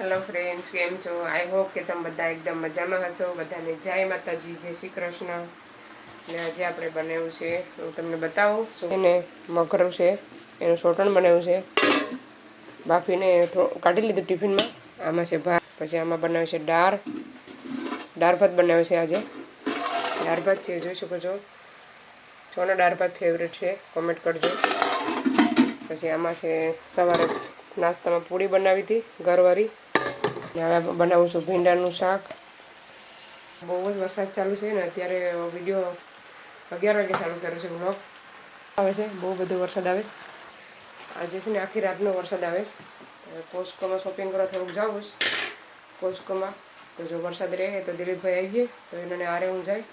Hello friends કેમ છો? I hope કે તમે બધા એકદમ મજામાં હશો. બધાને જય માતાજી, જય શ્રી કૃષ્ણ. ને આજે આપણે બનાવ્યું છે, હું તમને બતાવું. શું એને મગર છે, એનું સોટણ બનાવ્યું છે. બાફીને થોડું કાઢી લીધું ટિફિનમાં. આમાં છે ભાત, પછી આમાં બનાવ્યું છે દાળ. દાળ ભાત બનાવ્યો છે આજે. દાળ ભાત છે, જોઈ શકો છો. છોનો દાળ ભાત ફેવરેટ છે. કોમેન્ટ કરજો. પછી આમાં છે, સવારે નાસ્તામાં પૂરી બનાવી હતી, ઘરવાળી. હવે બનાવું છું ભીંડાનું શાક. બહુ જ વરસાદ ચાલુ છે ને, અત્યારે વીડિયો અગિયાર વાગે ચાલુ કર્યો છે બ્લોગ આવે છે, બહુ બધો વરસાદ આવે આજે છે ને આખી રાતનો વરસાદ આવે છે. કોસ્કોમાં શોપિંગ કરવા થોડુંક જાઉં છું. કોસ્કોમાં તો જો વરસાદ રહે તો દિલીપભાઈ આવી ગયે તો એને આરે હું જાય.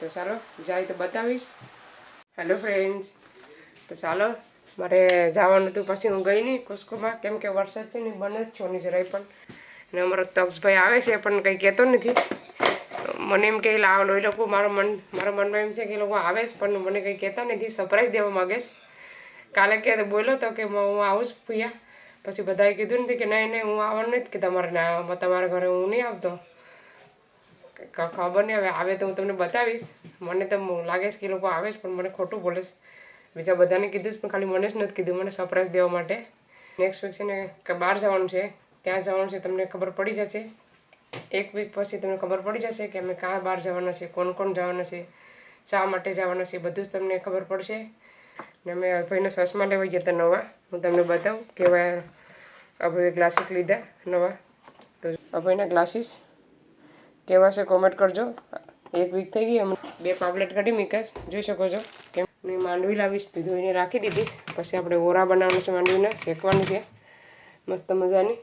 તો ચાલો, જાય તો બતાવીશ. હેલો ફ્રેન્ડ્સ તો ચાલો, મારે જવાનું હતું, પછી હું ગઈ નહીં કોસ્કોમાં કેમ કે વરસાદ છે ને, બને જ છોની જરાય પણ. અને અમારો તપસભાઈ આવે છે, પણ કંઈ કહેતો નથી. મને એમ કે લાવ એ લોકો મારો મન, મારા મનમાં એમ છે કે એ લોકો આવે જ પણ મને કંઈ કહેતા નથી સરપ્રાઈઝ દેવા માગે છે. કાલે કે બોલ્યો તો કે હું આવું જ ભૂયા. પછી બધાએ કીધું નથી કે નહીં નહીં, હું આવવાનું નથી, કે તમારે ના, તમારા ઘરે હું નહીં આવતો. ખબર નહીં, હવે આવે તો હું તમને બતાવીશ. મને તો લાગે છે કે એ લોકો આવે છે, પણ મને ખોટું બોલે છે. બીજા બધાને કીધું જ પણ ખાલી મને જ નથી કીધું, મને સરપ્રાઈઝ દેવા માટે. નેક્સ્ટ વીક છે ને બહાર જવાનું છે. ક્યાં જવાનું છે તમને ખબર પડી જશે. એક વીક પછી તમને ખબર પડી જશે કે અમે ક્યાં બહાર જવાના છે, કોણ કોણ જવાના છે, શા માટે જવાના છે, બધું જ તમને ખબર પડશે. ને અમે ભાઈને સસમાં લેવા ગયા હતા નવા. હું તમને બતાવું કેવા અભયે ગ્લાસીસ લીધા નવા. તો અભયના ગ્લાસીસ કેવા છે કોમેન્ટ કરજો. એક વીક થઈ ગઈ, અમને બે પાપલેટ કાઢી મીકાશ. જોઈ શકો છો કેમ. મેં માંડવી લાવીશ ધોઈને રાખી દીધીશ. પછી આપણે ઓરા બનાવવાનું છે માંડવીને, શેકવાની છે. મસ્ત મજાની.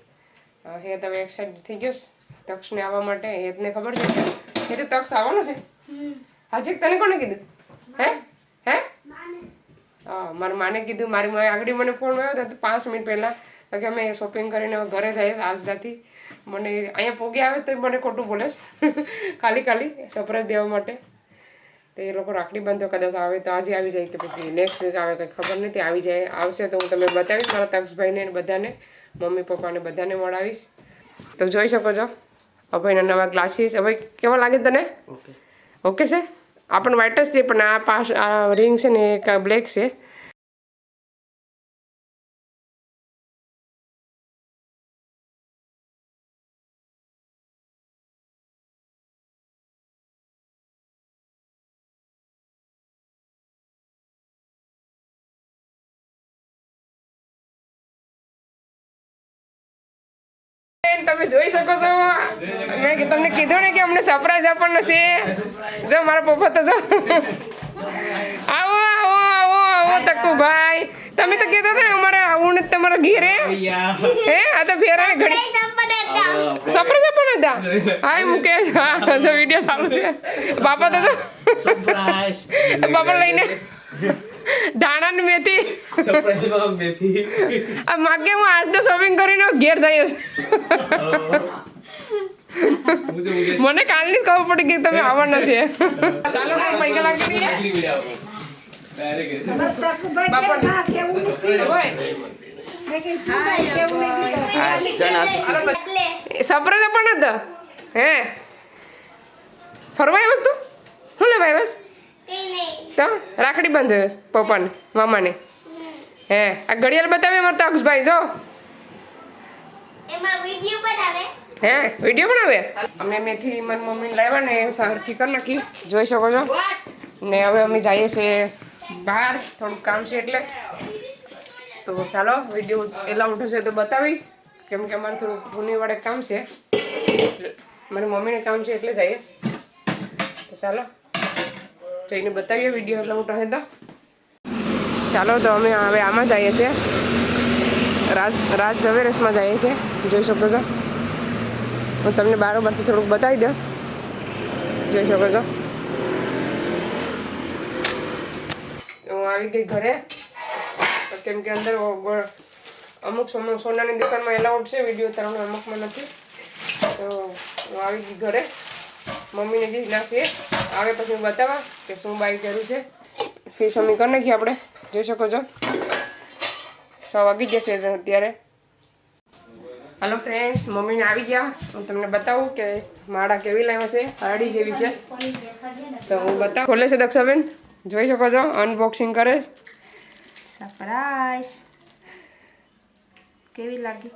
અ, હે તમે એક્સાઇટ થઈ ગયો તક્ષને આવવા માટે હેતને ખબર છે? એ તો તક્ષ આવવાનો છે? હાજી તને કોને કીધું? હે? હે? મારી માને કીધું મારી માએ આગળ મને ફોન આવ્યો હતો પાંચ મિનિટ પહેલાં. તો કે અમે શોપિંગ કરીને ઘરે જઈએ આજદાથી મને અહીંયા પોગી આવે તો મને ખોટું બોલેશ ખાલી ખાલી સરપ્રાઈઝ દેવા માટે. તો એ લોકો રાખડી બાંધો કદાચ આવે તો આજે આવી જાય કે પછી નેક્સ્ટ વીક આવે કંઈ ખબર નથી આવી જાય. આવશે તો હું તમને બતાવીશ મારા તક્ષભાઈને બધાને. મમ્મી પપ્પાને બધાને મળાવીશ. તો જોઈ શકો છો અભયના નવા ગ્લાસીસ હવે કેવા લાગે તને? ઓકે છે? આ પણ વ્હાઇટ જ છે પણ આ પાસ આ રિંગ છે ને એક બ્લેક છે. તમે જોઈ શકો છો. મેં કે તમને કીધું ને કે અમને સરપ્રાઈઝ આપવાનો છે. જો મારા પપ્પા તો જો. આવો આવો આવો આવો તકુભાઈ. તમે તો કીધું ને અમારે આવું તમારા ઘેરે. હે આ તો ફેરા ઘડી. સરપ્રાઈઝ આપવાના હતા. હા મુકેશ હા જો વીડિયો ચાલુ છે. બાપા તો જો. બાપા લઈને. ધાણા ને મેથી. આ માગે હું આજ તો શોપિંગ કરીને ઘેર જઈશ. મને કાલની જ ખબર પડી કે તમે આવવાના છે. ચાલો તો પૈસા લાગી દઈએ સરપ્રાઈઝ પણ હતા હે. ફરવાય વસ્તુ? શું લે ભાઈ બસ? તો રાખડી બાંધો પપ્પાને મામાને. હે આ ઘડિયાળ બતાવે અમારે તો અક્ષભાઈ જો. હે વીડિયો બનાવે? અમે મેથી મારી મમ્મી લાવ્યા ને સરખી કરી નાખી. જોઈ શકો છો? ને હવે અમે જઈએ છીએ બહાર થોડુંક કામ છે એટલે. તો ચાલો વીડિયો એટલા એલાઉટ છે તો બતાવીશ. કેમ કે અમારે થોડું ભૂની વાળે કામ છે. મારી મમ્મીને કામ છે એટલે જઈએ. તો ચાલો. જઈને બતાવીએ વીડિયો એલાઉટ હશે તો ચાલો તો અમે હવે આમાં જઈએ છીએ. રાજ રાજ ઝવેરસમાં જઈએ છીએ. જોઈ શકો છો. હું તમને બારોબારથી થોડુંક બતાવી દઉં. જોઈ શકો છો. હું આવી ગઈ ઘરે. કેમ કે અંદર અમુક સોનું સોનાની દુકાનમાં એલાઉડ છે. વીડિયો ઉતારવાનો અમુકમાં નથી. તો હું આવી ગઈ ઘરે. મમ્મીને જે ના છે આવે પછી હું બતાવવા કે શું બાય કર્યું છે. ફીસ અમે કરી નાખીએ આપણે. જોઈ શકો છો. છ વાગી જશે અત્યારે. હાલો ફ્રેન્ડ્સ મમ્મીને આવી ગયા. હું તમને બતાવું કે માળા કેવી લાવ્યા છે હરડી જેવી છે. તો હું બતાવું. ખોલે છે દક્ષાબેન. જોઈ શકો છો અનબોક્સિંગ કરે. સરપ્રાઈઝ કેવી લાગી?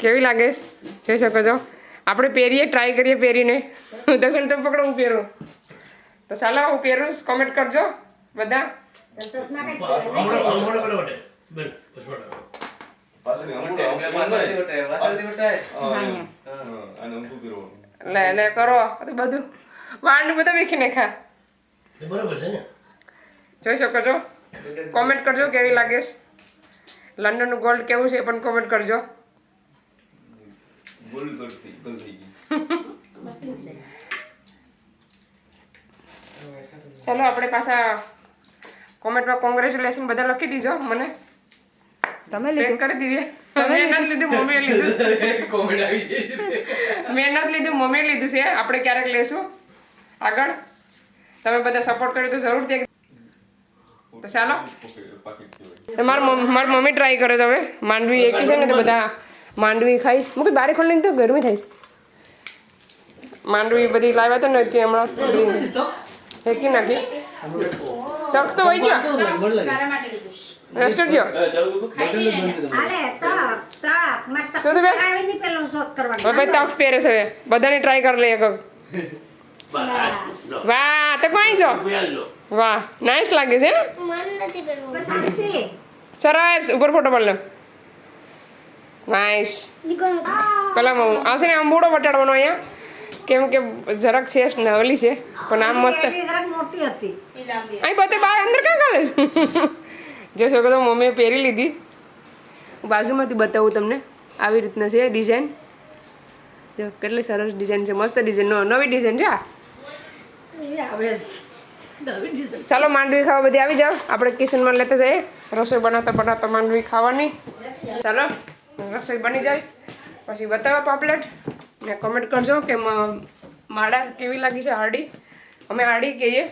કેવી લાગે? જોઈ શકો છો. આપણે પહેરીએ ટ્રાય કરીએ પહેરીને. દક્ષિણ તમે પકડો હું પહેરું. તો ચાલો હું પહેરું કોમેન્ટ કરજો બધા. લે લે કરો. તો બધું. વાળનું બધા વેખી ખા બરાબર છે ને? જોઈ શકો છો. કોમેન્ટ કરજો કેવી લાગે લંડનનું ગોલ્ડ કેવું છે એ પણ કોમેન્ટ કરજો. ચાલો આપણે પાછા કોમેન્ટમાં કોંગ્રેચ્યુલેશન બધા લખી દીજો મને. તમે લીધું? કરી દીધી. મેં નથી લીધું? મમ્મીએ લીધું. મેં નથી લીધું મમ્મીએ લીધું છે. આપણે ક્યારેક લેશું. આગળ. તમે બધા સપોર્ટ કર્યો તો જરૂર દે તો ચાલો. મારી મમ્મી મારી મમ્મી ટ્રાય કરે છે હવે. માંડવી એકી છે ને તો બધા માંડવી ખાઈશ. મૂકી બારે ખોલીને તો ગરમી થાય માંડવી બધી લાવ્યા તો ને હમણાં ફેંકી નાખી. ટક્સ તો વહી ગયો. રેસ્ટ ગયો. તો તો ભાઈ ટક્સ પહેરે છે બધાને ટ્રાય કરી લઈએ કગ વાહ તો કોઈ છો વાહ નાઇસ લાગે છે સરસ ઉપર ફોટો પડલો લે. નાઇસ પેલા હું આવશે ને આમ બૂડો વટાડવાનો અહીંયા. કેમ કે જરાક શેષ ને ઓલી છે પણ આમ મસ્ત. મોટી હતી. અહીં બધે બાર અંદર ક્યાં કાઢે છે? જો છો તો મમ્મીએ પહેરી લીધી. બાજુમાંથી બતાવું તમને. આવી રીતના છે ડિઝાઇન જો કેટલી સરસ ડિઝાઇન છે. મસ્ત ડિઝાઇન નવી ડિઝાઇન છે. ચાલો માંડવી ખાવા બધી આવી જાઓ. આપણે કિચનમાં લેતા જઈએ. રસોઈ બનાવતા બનાવતા માંડવી ખાવાની. ચાલો રસોઈ બની જાય. પછી બતાવો પાપલેટ. ને કમેન્ટ કરજો કે માળા કેવી લાગી છે હાડી અમે હાડી કહીએ,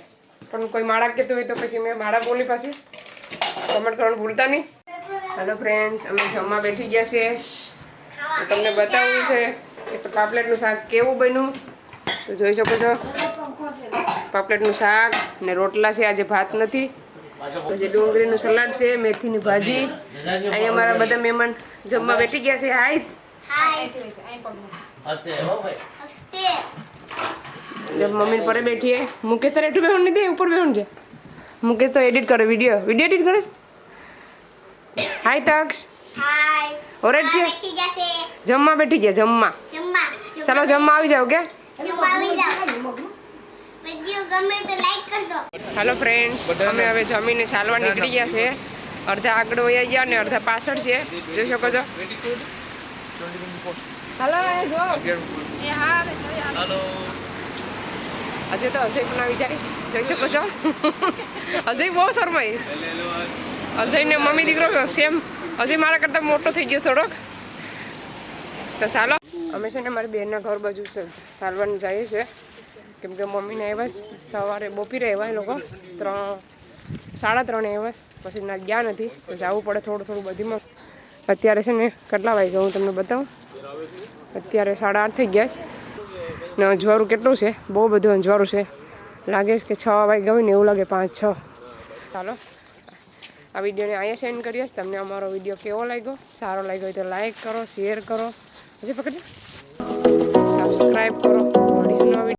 પણ કોઈ માળા કહેતું હોય તો પછી મેં માળા બોલી પાસે કમેન્ટ કરવાનું ભૂલતા નહીં. હેલો ફ્રેન્ડ્સ અમે જમવા બેઠી ગયા છીએ. તમને બતાવવું છે કે પાપલેટનું શાક કેવું બન્યું? તો જોઈ શકો છો. પાપલેટનું શાક ને રોટલા છે, આજે ભાત નથી. પછી ડુંગળીનું સલાડ છે, મેથીની ભાજી. અહીંયા અમારા બધા મહેમાન જમવા બેઠી ગયા છે. હાઈસ મમ્મી પરે બેઠી મુકેશ તારે એટલું બેહું નહીં દે ઉપર બેહું છે મુકેશ તો એડિટ કરે વીડિયો વીડિયો એડિટ કરે હાય તક્ષ હાય ઓરેટ છે જમવા બેઠી ગયા જમવા જમવા ચાલો જમવા આવી જાઓ કે જમવા આવી જાવ વીડિયો ગમે તો લાઈક કરજો હાલો ફ્રેન્ડ્સ અમે હવે જમીને ચાલવા નીકળી ગયા છે અડધા આગળ વયા ગયા ને અડધા પાછળ છે જોઈ શકો છો હાલો એ જો. એ હા તો અજય પણ જાય. જોઈ શકો છો. અજય બહુ શરમાય અજય ને મમ્મી દીકરો સેમ અજય મારા કરતાં મોટો થઈ ગયો થોડોક. તો ચાલો અમે છે ને મારી બેનના ઘર બાજુ સારવાર જઈએ છે કેમ કે મમ્મીને આવ્યા સવારે બપોરે આવ્યા એ લોકો. ત્રણ સાડા ત્રણે આવ્યા. પછી ના ગયા નથી. તો જવું પડે થોડું થોડું બધીમાં. અત્યારે છે ને કેટલા વાગ્યા હું તમને બતાવું? અત્યારે સાડા આઠ થઈ ગયા છે. ને અંજવાળું કેટલું છે? બહુ બધું અંજવાળું છે. લાગે છે કે છ વાગ્યા હોય ને એવું લાગે પાંચ, છ. ચાલો. આ વિડીયોને અહીંયા સેન્ડ કરીએ. તમને અમારો વીડિયો કેવો લાગ્યો? સારો લાગ્યો હોય તો લાઈક કરો શેર કરો. પછી પકડી સબસ્ક્રાઈબ કરો.